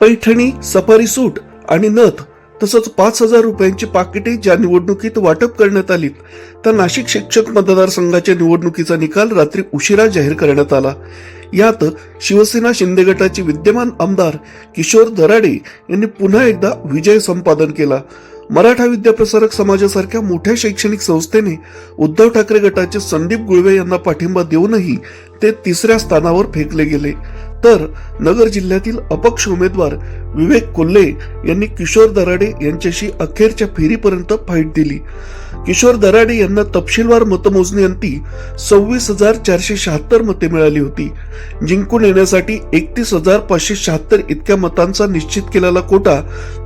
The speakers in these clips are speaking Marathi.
पैठणी सफारी सूट आणि नथ तसंच पाच हजार रुपयांची पाकिटे ज्या निवडणुकीत वाटप करण्यात आली त्या नाशिक शिक्षक मतदारसंघाच्या निवडणुकीचा निकाल रात्री उशिरा जाहीर करण्यात आला. यात शिवसेना शिंदे गटाचे विद्यमान आमदार किशोर दराडे यांनी पुन्हा एकदा विजय संपादन केला. मराठा विद्याप्रसारक समाजासारख्या मोठ्या शैक्षणिक संस्थेने उद्धव ठाकरे गटाचे संदीप गुळवे यांना पाठिंबा देऊनही ते तिसऱ्या स्थानावर फेकले गेले. तर नगर जिल्ह्यातील अपक्ष उमेदवार विवेक कोल्हे यांनी किशोर दराडे यांच्याशी अखेरच्या फेरीपर्यंत फाईट दिली. किशोर दराडे यांना तपशीलवार मतमोजणी अंती सव्वीस हजार चारशे शहात्तर मते मिळाली होती. जिंकून येण्यासाठी एकतीस हजार पाचशे शहात्तर इतक्या मतांचा निश्चित केलेला कोटा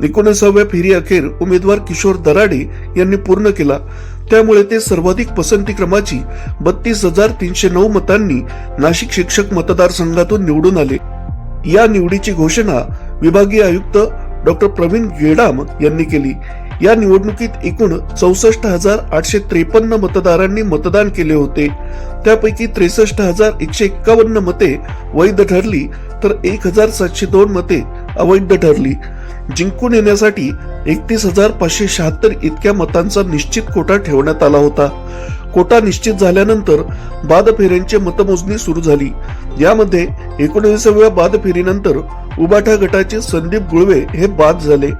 एकोणीसाव्या फेरी अखेर उमेदवार किशोर दराडे यांनी पूर्ण केला. त्यामुळे ते सर्वाधिक पसंती क्रमाची बत्तीस हजार तीनशे नऊ मतांनी नाशिक शिक्षक मतदारसंघातून निवडून आले. या निवडीची घोषणा विभागीय आयुक्त डॉक्टर प्रवीण गेडाम यांनी केली. या निवडणुकीत एकूण चौसष्ट हजार आठशे त्रेपन्न मतदारांनी मतदान केले होते. त्यापैकी त्रेसष्ट हजार एकशे एक्कावन्न मते वैध ठरली तर एक हजार सातशे दोन मते अवैध ठरली. जिंकून येण्यासाठी एकतीस हजार पाचशे शहात्तर इतक्या मतांचा निश्चित कोटा ठेवण्यात आला होता. कोटा निश्चित झाल्यानंतर बाद फेऱ्यांची मतमोजणी सुरू झाली. यामध्ये एकोणविसाव्या बाद फेरीनंतर उबाठा गटाचे संदीप गुळवे हे बाद झाले.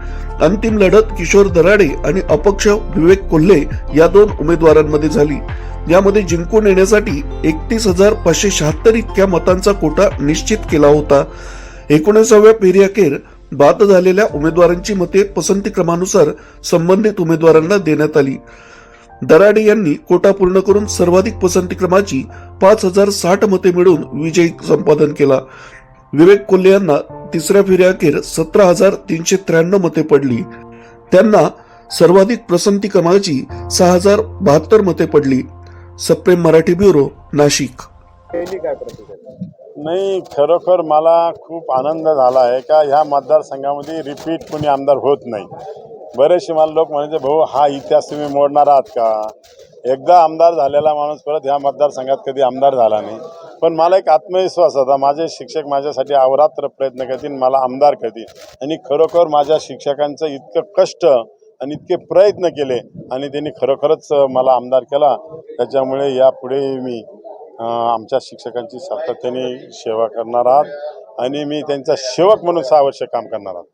अंतिम लढत किशोर दराडे आणि अपक्ष विवेक कोल्हे या दोन उमेदवारांमध्ये झाली. यामध्ये जिंकून येण्यासाठी एकतीस हजार पाचशे शहात्तर इतक्या मतांचा कोटा निश्चित केला होता. एकोणीसाव्या फेरी अखेर बाद झालेल्या उमेदवारांची मते पसंती क्रमानुसार संबंधित उमेदवारांना देण्यात आली. दराडे यांनी कोटा पूर्ण करून सर्वाधिक पसंती क्रमाची पाच हजार साठ मते मिळवून विजय संपादन केला. विवेक कोल्हे यांना तिसऱ्या फेरीअखेर सतरा हजार तीनशे त्र्याण्णव मते पडली. त्यांना सर्वाधिक पसंती क्रमाची सहा हजार बहात्तर मते पडली. सप्रेम मराठी ब्युरो नाशिक. नाही खरोखर मला खूप आनंद झाला आहे का ह्या मतदारसंघामध्ये रिपीट कुणी आमदार होत नाही. बरेचसे मला लोक म्हणायचे भाऊ हा इतिहास तुम्ही मोडणार आहात का? एकदा आमदार झालेला माणूस परत ह्या मतदारसंघात कधी आमदार झाला नाही. पण मला एक आत्मविश्वास होता माझे शिक्षक माझ्यासाठी अवरात्र प्रयत्न करतील मला आमदार करतील. आणि खरोखर माझ्या शिक्षकांचं इतकं कष्ट आणि इतके प्रयत्न केले आणि त्यांनी खरोखरच मला आमदार केला. त्याच्यामुळे यापुढे मी आमच्या शिक्षकांची सातत्याने सेवा करणार आहात आणि मी त्यांचा सेवक म्हणून सहा वर्ष काम करणार आहात.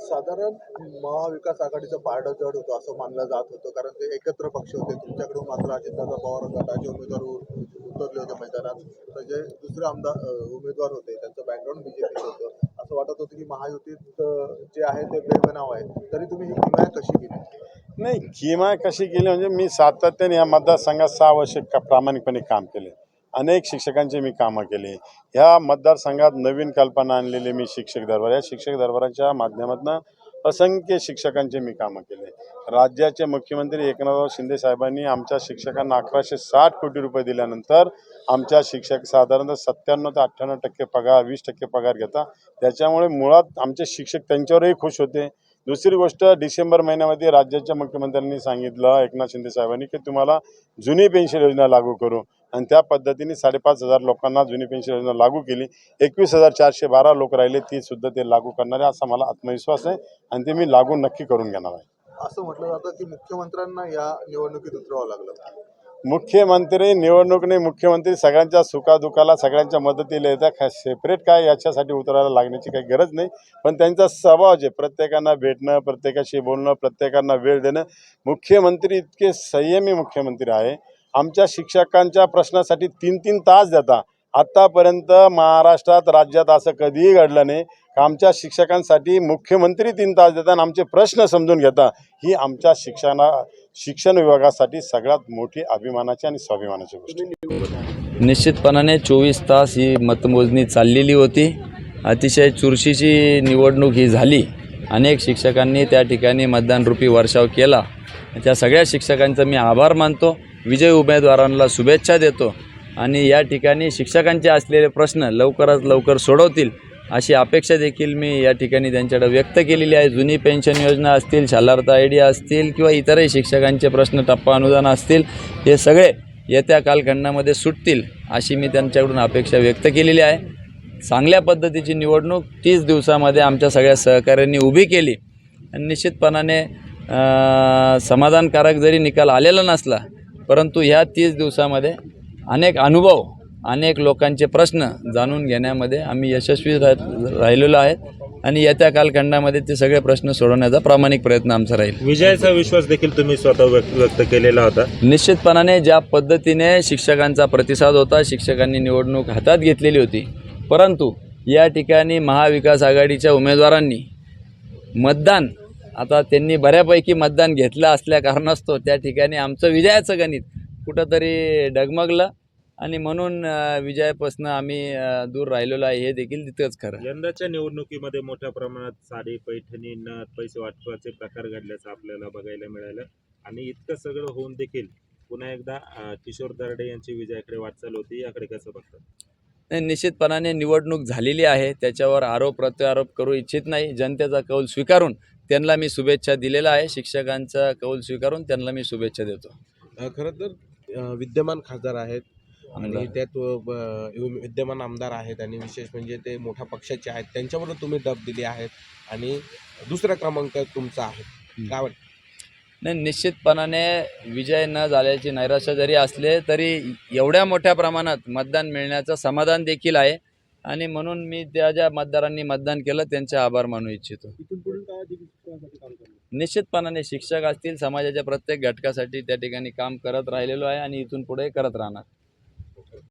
साधारण महाविकास आघाडीचं पारडं जड होतं असं मानलं जात होतं कारण ते एकत्र पक्ष होते. तुमच्याकडून मात्र अजितदादा पवार गटाचे उमेदवार उतरले होते मैदानात. तर जे दुसरे आमदार उमेदवार होते त्यांचं बॅकग्राऊंड बीजेपी होतं. असं वाटत होतं की महायुतीत जे आहे ते बेबनाव आहे. तरी तुम्ही ही किमया कशी केली? नाही किमा कशी केली म्हणजे मी सातत्याने या मतदारसंघात सहा वर्ष का प्रामाणिकपणे काम केले. अनेक शिक्षकांचे मी कामं केली. ह्या मतदारसंघात नवीन कल्पना आणलेली मी शिक्षक दरबार. या शिक्षक दरबाराच्या माध्यमातून असंख्य शिक्षकांचे मी कामं केले. राज्याचे मुख्यमंत्री एकनाथराव शिंदे साहेबांनी आमच्या शिक्षकांना अकराशे साठ कोटी रुपये दिल्यानंतर आमच्या शिक्षक साधारणतः सत्त्याण्णव ते अठ्ठ्याण्णव टक्के पगार वीस टक्के पगार घेता. त्याच्यामुळे मुळात आमचे शिक्षक त्यांच्यावरही खुश होते. दुसरी गोष्ट डिसेंबर महिन्यामध्ये राज्याच्या मुख्यमंत्र्यांनी सांगितलं एकनाथ शिंदे साहेबांनी की तुम्हाला जुनी पेन्शन योजना लागू करू. आणि त्या पद्धतीने साडेपाच हजार लोकांना जुनी पेन्शन योजना लागू केली. एकवीस हजार चारशे बारा लोक राहिले ती सुद्धा ते लागू करणारे असा मला आत्मविश्वास आहे. आणि ते मी लागू नक्की करून घेणार आहे. असं म्हटलं जातं की मुख्यमंत्र्यांना या निवडणुकीत उतरावं लागलं. मुख्यमंत्री निवडणूक नाही मुख्यमंत्री सगळ्यांच्या सुखादुखाला सगळ्यांच्या मदतीला येतात. काय सेपरेट काय याच्यासाठी उतरायला लागण्याची काही गरज नाही. पण त्यांचा स्वभाव जे प्रत्येकांना भेटणं प्रत्येकाशी बोलणं प्रत्येकांना वेळ देणं मुख्यमंत्री इतके संयमी मुख्यमंत्री आहे. आमच्या शिक्षकांच्या प्रश्नासाठी तीन तीन तास देता आत्तापर्यंत महाराष्ट्रात राज्यात असं कधीही घडलं नाही. आमच्या शिक्षकांसाठी मुख्यमंत्री तीन तास देतात आणि आमचे प्रश्न समजून घेता ही आमच्या शिक्षणा शिक्षण विभागासाठी सगळ्यात मोठी अभिमानाची आणि स्वाभिमानाची गोष्ट निश्चितपणाने चोवीस तास ही मतमोजणी चाललेली होती. अतिशय चुरशीची निवडणूक ही झाली. अनेक शिक्षकांनी त्या ठिकाणी मतदानरूपी वर्षाव केला. त्या सगळ्या शिक्षकांचा मी आभार मानतो. विजय उमेदवारांना शुभेच्छा देतो. आणि या ठिकाणी शिक्षकांचे असलेले प्रश्न लवकरात लवकर सोडवतील. अशी अपेक्षा देखील मी या ठिकाणी त्यांच्याकडे व्यक्त केलेली आहे. जुनी पेन्शन योजना असतील शालार्थ आयडिया असतील किंवा इतरही शिक्षकांचे प्रश्न टप्पा अनुदान असतील हे सगळे येत्या कालखंडामध्ये सुटतील अशी मी त्यांच्याकडून अपेक्षा व्यक्त केलेली आहे. चांगल्या पद्धतीची निवडणूक तीस दिवसामध्ये आमच्या सगळ्या सहकाऱ्यांनी उभी केली. आणि निश्चितपणाने समाधानकारक जरी निकाल आलेला नसला परंतु ह्या तीस दिवसामध्ये अनेक अनुभव अनेक लोकांचे प्रश्न जाणून घेण्यामध्ये आम्ही यशस्वी राहिलेलो आहेत आणि येत्या कालखंडामध्ये ते सगळे प्रश्न सोडवण्याचा प्रामाणिक प्रयत्न आमचा राहील. विजयाचा विश्वास देखील तुम्ही स्वतः व्यक्त व्यक्त केलेला होता? निश्चितपणाने ज्या पद्धतीने शिक्षकांचा प्रतिसाद होता शिक्षकांनी निवडणूक हातात घेतलेली होती. परंतु या ठिकाणी महाविकास आघाडीच्या उमेदवारांनी मतदान आता त्यांनी बऱ्यापैकी मतदान घेतलं असल्या कारणास्तव त्या ठिकाणी आमचं विजयाचं गणित कुठंतरी डगमगलं. आणि म्हणून विजयापासून आम्ही दूर राहिलेलो आहे. हे देखील तितकंच खरं. यंदाच्या निवडणुकीमध्ये मोठ्या प्रमाणात साडी पैठणी नथ पैसे वाटपाचे प्रकार घडल्याचं आपल्याला बघायला मिळालं. आणि इतकं सगळं होऊन देखील पुन्हा एकदा किशोर दर्डे यांची विजयाकडे वाटचाल होती. याकडे कसं बघतात? नाही, निश्चितपणाने निवडणूक झालेली आहे. त्याच्यावर आरोप प्रत्यारोप करू इच्छित नाही. जनतेचा कौल स्वीकारून त्यांना मी शुभेच्छा दिलेला आहे. शिक्षकांचा कौल स्वीकारून त्यांना मी शुभेच्छा देतो. खरं तर विद्यमान खासदार आहेत. आणि. त्यात विद्यमान आमदार आहेत आणि विशेष म्हणजे ते मोठ्या पक्षाचे आहेत. त्यांच्याबरोबर तुम्ही डब दिली आहेत आणि दुसरा क्रमांक तुमचा आहे. काय वाटतं? नाही निश्चितपणाने विजय न झाल्याची नैराश्य जरी असले तरी एवढ्या मोठ्या प्रमाणात मतदान मिळण्याचं समाधान देखील आहे. आणि म्हणून मी त्या ज्या मतदारांनी मतदान केलं त्यांचे आभार मानू इच्छितो. निश्चितपणाने शिक्षक असतील समाजाच्या प्रत्येक घटकासाठी त्या ठिकाणी काम करत राहिलेलो आहे आणि इथून पुढे करत राहणार.